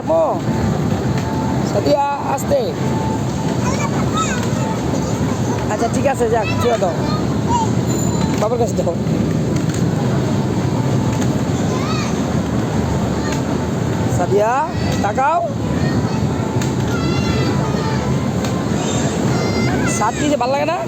আম্মু সাদিয়া আসতে আচ্ছা ঠিক আছে যাক চুয়া দাও বাবার কাছে দাও সাদিয়া তাকাও সাত কি যে ভালো লাগে না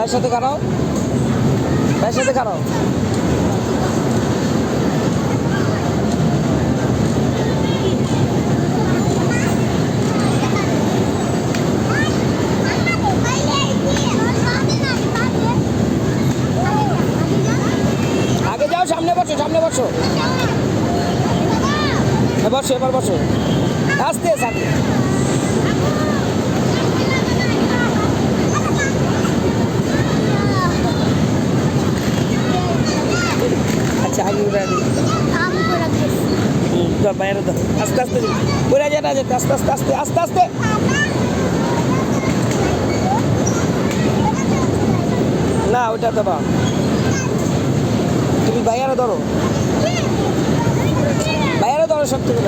ভাইয়ের সাথে কারাও ভাইয়ের সাথে কারাও আগে যাও, সামনে বসো সামনে বসো। বসো, এবার বসো। আস্তে সাথে আচ্ছা আগে উঠে আগে হুম ধর বাইরে ধর আস্তে আস্তে উড়ে যায় না যেতে আস্তে আস্তে আস্তে আস্তে আস্তে। না ওটা দেবা তুমি বাইরে ধরো। বাইরে ধরো সব থেকে